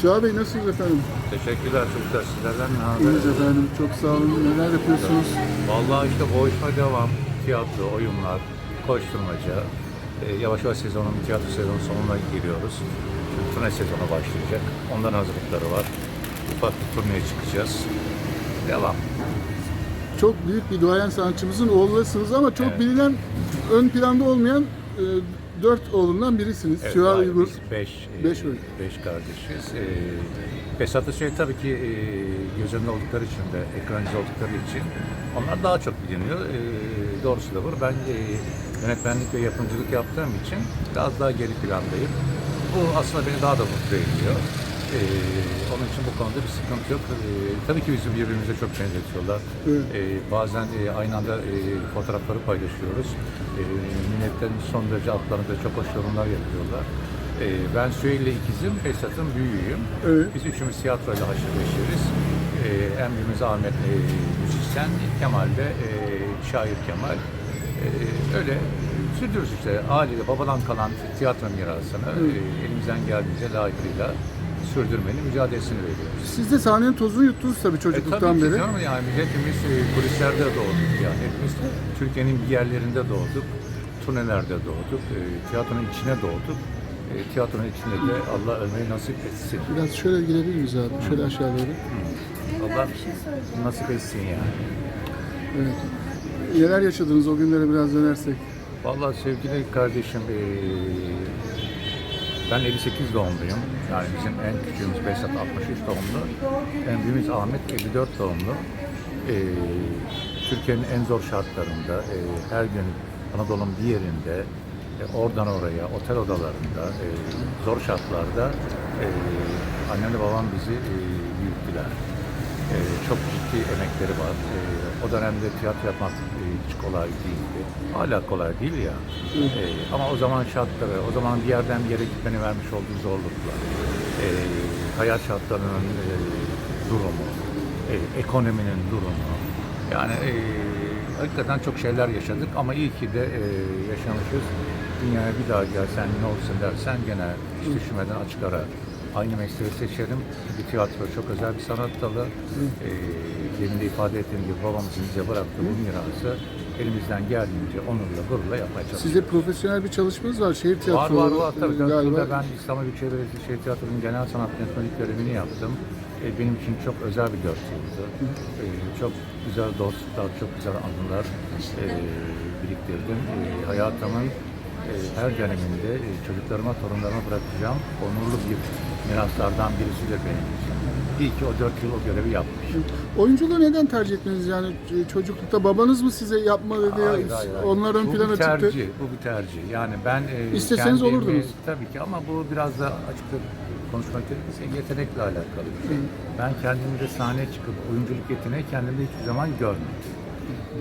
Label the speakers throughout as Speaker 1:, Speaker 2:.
Speaker 1: Süha Bey nasılsınız efendim?
Speaker 2: Teşekkürler çocuklar sizlerden ne
Speaker 1: İyiyiz
Speaker 2: haber?
Speaker 1: efendim. Çok sağ olun. Neler yapıyorsunuz?
Speaker 2: Vallahi işte boğuşma devam. Tiyatro, oyunlar, koşturmaca. Ee, yavaş yavaş sezonun, tiyatro sezonu sonuna giriyoruz. Şimdi turne sezonu başlayacak. Ondan hazırlıkları var. Ufak bir turneye çıkacağız. Devam.
Speaker 1: Çok büyük bir duayen sanatçımızın oğullarısınız ama çok
Speaker 2: Evet.
Speaker 1: bilinen, ön planda olmayan e, dört oğlundan birisiniz.
Speaker 2: Evet,
Speaker 1: Süha Uygur.
Speaker 2: biz Beş, e,
Speaker 1: Beş
Speaker 2: beş kardeşiz. E, Besat Özçelik tabii ki e, göz önünde oldukları için de, ekranize oldukları için onlar daha çok biliniyor. E, doğrusu da bu. Ben e, yönetmenlik ve yapımcılık yaptığım için biraz daha geri plandayım. Bu aslında beni daha da mutlu ediyor. E, onun için bu konuda bir sıkıntı yok. E, tabii ki bizim birbirimize çok benzetiyorlar.
Speaker 1: Evet.
Speaker 2: E, bazen e, aynı anda e, fotoğrafları paylaşıyoruz. E, milletlerin son derece altlarında çok hoş yorumlar yapıyorlar. E, ben Süheyl ikizim, Fesat'ın büyüğüyüm.
Speaker 1: Evet.
Speaker 2: Biz üçümüz tiyatroyla haşır neşiriz. E, en büyüğümüz Ahmet e, müzisyen, Kemal de e, şair Kemal. E, öyle sürdürürüz işte aileyle babadan kalan tiyatro mirasını e, elimizden geldiğince layıkıyla sürdürmenin mücadelesini veriyoruz.
Speaker 1: Siz de sahnenin tozunu yuttunuz tabii
Speaker 2: E,
Speaker 1: çocukluktan
Speaker 2: tabii ki
Speaker 1: beri.
Speaker 2: canım yani hepimiz e, kulislerde doğduk yani hepimiz Türkiye'nin bir yerlerinde doğduk, turnelerde doğduk, e, tiyatronun içine doğduk. E, tiyatronun içinde de Allah ölmeyi nasip etsin.
Speaker 1: Biraz şöyle girebilir miyiz abi? Şöyle aşağı doğru.
Speaker 2: Allah nasip etsin yani.
Speaker 1: Evet. Neler yaşadınız o günlere biraz dönersek?
Speaker 2: Vallahi sevgili kardeşim e, ben 58 doğumluyum. Yani bizim en küçüğümüz Behzat 63 doğumlu. En büyüğümüz Ahmet 54 doğumlu. E, Türkiye'nin en zor şartlarında e, her gün Anadolu'nun bir yerinde e, oradan oraya otel odalarında e, zor şartlarda e, annemle babam bizi e, büyüttüler. E, çok ciddi emekleri var. E, o dönemde tiyatro yapmak e, hiç kolay değildi. Hala kolay değil ya. E, ama o zaman şartları, o zaman bir yerden bir yere gitmenin vermiş olduğu zorluklar, e, hayat şartlarının e, durumu, e, ekonominin durumu. Yani e, hakikaten çok şeyler yaşadık ama iyi ki de e, yaşamışız. Dünyaya bir daha gelsen ne olsun dersen gene hiç düşünmeden açık ara aynı mesleği seçerim. Çünkü tiyatro çok özel bir sanat dalı. E, demin de ifade ettiğim gibi babamızın bize bıraktığı bu mirası elimizden geldiğince onurla gururla yapmaya çalışıyoruz.
Speaker 1: Sizde profesyonel bir çalışmanız var. Şehir
Speaker 2: Var
Speaker 1: tiyatroları
Speaker 2: var var tabii.
Speaker 1: e, galiba.
Speaker 2: Ben İstanbul Büyükşehir Belediyesi Şehir Tiyatrosu'nun genel sanat yönetmenlik görevini yaptım. E, benim için çok özel bir dört yıldı. E, çok güzel dostluklar, çok güzel anılar e, biriktirdim. E, hayatımın her döneminde e, çocuklarıma, torunlarıma bırakacağım onurlu bir miraslardan birisidir benim için. İyi ki o dört yıl o görevi yapmışım.
Speaker 1: Oyunculuğu neden tercih ettiniz? Yani ç- çocuklukta babanız mı size yapma dedi?
Speaker 2: Hayır, hayır, hayır.
Speaker 1: Onlar ön
Speaker 2: bu
Speaker 1: plana
Speaker 2: bir
Speaker 1: çıktı.
Speaker 2: tercih, Bu bir tercih. Yani ben e,
Speaker 1: İsteseniz
Speaker 2: kendimi-
Speaker 1: olurdunuz.
Speaker 2: Tabii ki ama bu biraz da açıkça konuşmak gerekirse yetenekle alakalı bir şey. Ben kendimde sahne çıkıp oyunculuk yeteneği kendimde hiçbir zaman görmedim.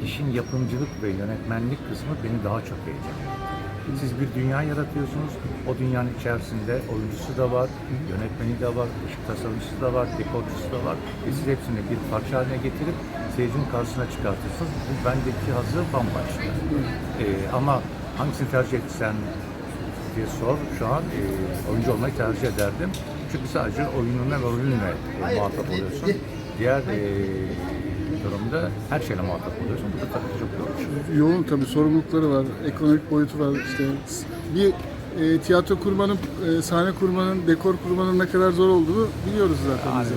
Speaker 2: İşin yapımcılık ve yönetmenlik kısmı beni daha çok heyecanlandırıyor. Siz bir dünya yaratıyorsunuz. O dünyanın içerisinde oyuncusu da var, yönetmeni de var, ışık tasarımcısı da var, dekorcusu da var. Ve siz hepsini bir parça haline getirip seyircinin karşısına çıkartırsınız. Bu bendeki hazır bambaşka. Ee, ama hangisini tercih etsen diye sor. Şu an e, oyuncu olmayı tercih ederdim. Çünkü sadece oyununa ve rolünle e, muhatap oluyorsun. Diğer e, durumda her şeyle muhatap oluyorsun. Bu da tabii çok yorucu.
Speaker 1: Yoğun tabii sorumlulukları var, ekonomik boyutu var. İşte bir e, tiyatro kurmanın, e, sahne kurmanın, dekor kurmanın ne kadar zor olduğunu biliyoruz zaten.
Speaker 2: Yani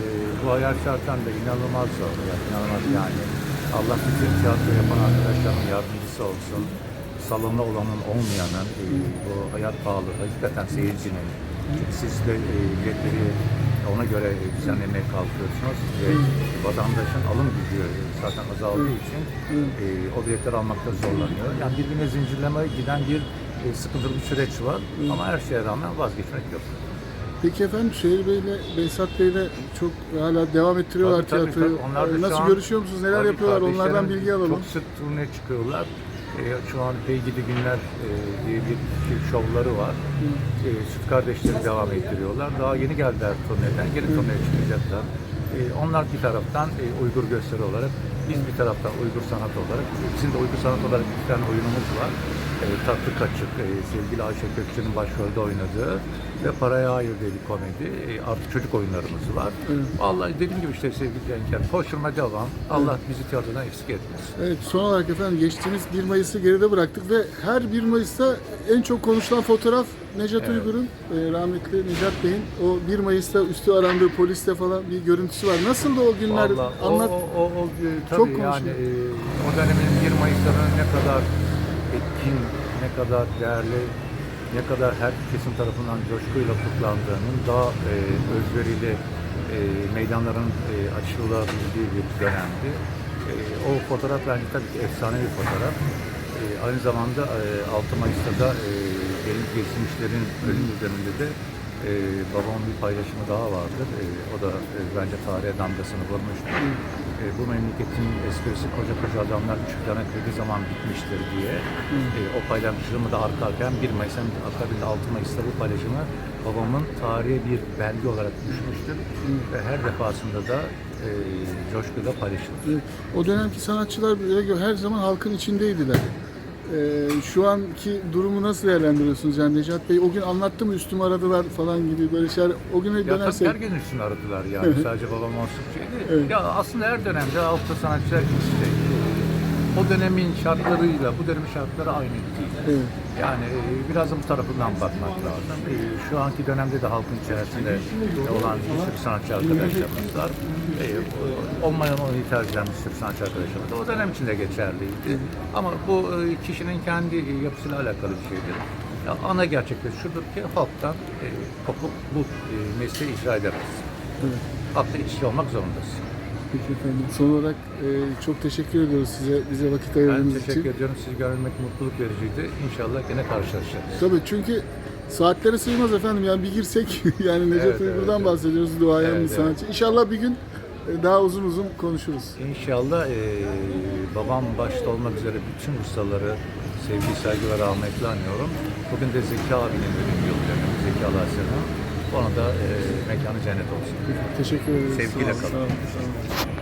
Speaker 2: bu hayat şartlarında inanılmaz zor. Yani, inanılmaz yani. Allah bizim tiyatro yapan arkadaşların yardımcısı olsun. Salonda olanın olmayanın e, bu hayat pahalı. Hakikaten seyircinin. Siz de e, biletleri ona göre e, düzenlemeye kalkıyorsunuz ve vatandaşın alım gücü zaten azaldığı için e, o biletleri almakta zorlanıyor. Yani birbirine zincirleme giden bir e, sıkıntılı bir süreç var ama her şeye rağmen vazgeçmek yok.
Speaker 1: Peki efendim Şehir Bey'le, Beysat Bey'le çok hala devam ettiriyorlar
Speaker 2: Tabii, tabii,
Speaker 1: tiyatroyu.
Speaker 2: tabii. Onlar da
Speaker 1: E,
Speaker 2: şu
Speaker 1: Nasıl
Speaker 2: an-
Speaker 1: görüşüyor musunuz? Neler
Speaker 2: Tabii
Speaker 1: yapıyorlar? Onlardan
Speaker 2: kardeşlerim
Speaker 1: bilgi alalım.
Speaker 2: Çok sık turne çıkıyorlar. Ee, şu an Beygidi Günler e, diye bir, şovları var. Ee, Süt kardeşleri devam ettiriyorlar. Daha yeni geldiler turneden. Geri turneye çıkacaklar. Ee, onlar bir taraftan e, Uygur gösteri olarak biz bir taraftan Uygur sanat olarak, bizim de Uygur sanat olarak bir tane oyunumuz var. E, Tatlı Kaçık, e, sevgili Ayşe Kökçü'nün başrolde oynadığı ve Paraya Hayır diye bir komedi. E, artık çocuk oyunlarımız var.
Speaker 1: Evet.
Speaker 2: Vallahi dediğim gibi işte sevgili Cenker, koşturma devam. Allah bizi tiyatrodan eksik etmesin.
Speaker 1: Evet son olarak efendim geçtiğimiz 1 Mayıs'ı geride bıraktık ve her 1 Mayıs'ta en çok konuşulan fotoğraf Necat
Speaker 2: Evet.
Speaker 1: Uygur'un, e, rahmetli Necat Bey'in o 1 Mayıs'ta üstü arandığı poliste falan bir görüntüsü var. Nasıldı o günler?
Speaker 2: Vallahi o,
Speaker 1: Anlat.
Speaker 2: o, o, o, e, tabii
Speaker 1: Çok
Speaker 2: yani
Speaker 1: konuşuluyor.
Speaker 2: e, o dönemin 1 Mayıs'ların ne kadar etkin, ne kadar değerli, ne kadar her kesim tarafından coşkuyla kutlandığının daha e, özverili e, meydanların e, açılabildiği bir dönemdi. E, o fotoğraf bence tabii ki efsane bir fotoğraf. E, aynı zamanda e, 6 Mayıs'ta da e, benim geçmişlerin ölüm üzerinde de e, babamın bir paylaşımı daha vardır. E, o da e, bence tarihe damgasını vurmuştur. E, bu memleketin esprisi koca koca adamlar üç plana kredi zaman bitmiştir diye e, o paylaşımı da arka arkaya 1 Mayıs'ın akabinde 6 Mayıs'ta bu paylaşımı babamın tarihe bir belge olarak düşmüştür. Ve her defasında da e, coşkuyla paylaşılır.
Speaker 1: O dönemki sanatçılar her zaman halkın içindeydiler. Ee, şu anki durumu nasıl değerlendiriyorsunuz? Yani Necat Bey o gün anlattı mı üstümü aradılar falan gibi böyle şeyler. O güne
Speaker 2: Ya tabii
Speaker 1: dönersek
Speaker 2: her gün üstüne aradılar yani sadece babam olsun şeydi.
Speaker 1: Evet.
Speaker 2: Ya aslında her dönemde altta sanatçılar işte, o dönemin şartlarıyla bu dönemin şartları aynı değil.
Speaker 1: Evet.
Speaker 2: Yani e, biraz da bu tarafından bakmak lazım. E, Şu anki dönemde de halkın içerisinde olan bir sürü sanatçı arkadaşlarımız var. E, Olmayan onu tercih eden bir sürü sanatçı arkadaşlarımız da o dönem için de geçerliydi. Ama bu kişinin kendi yapısıyla alakalı bir şeydir. Ya ana gerçeklik şudur ki halktan kopup bu mesleği icra edemez. Halkla işçi olmak zorundasın.
Speaker 1: Peki efendim. Son olarak e, çok teşekkür ediyoruz size bize vakit
Speaker 2: Ben
Speaker 1: ayırdığınız
Speaker 2: teşekkür
Speaker 1: için.
Speaker 2: ediyorum. Sizi görmek mutluluk vericiydi. İnşallah yine karşılaşacağız.
Speaker 1: Tabii çünkü saatlere sığmaz efendim. Yani bir girsek yani Necat
Speaker 2: Evet,
Speaker 1: Uygur'dan
Speaker 2: evet, evet.
Speaker 1: bahsediyoruz. Duayen
Speaker 2: Evet,
Speaker 1: bir
Speaker 2: evet.
Speaker 1: sanatçı. İnşallah bir gün e, daha uzun uzun konuşuruz.
Speaker 2: İnşallah eee, babam başta olmak üzere bütün ustaları sevgi, saygı ve rahmetle anıyorum. Bugün de Zeki abinin ölüm yıl dönümü, Zeki Alasya'nın. Ona da eee mekanı cennet olsun.
Speaker 1: Teşekkür ederiz.
Speaker 2: Sevgiyle kalın.
Speaker 1: Sağ olun. Sağ olun.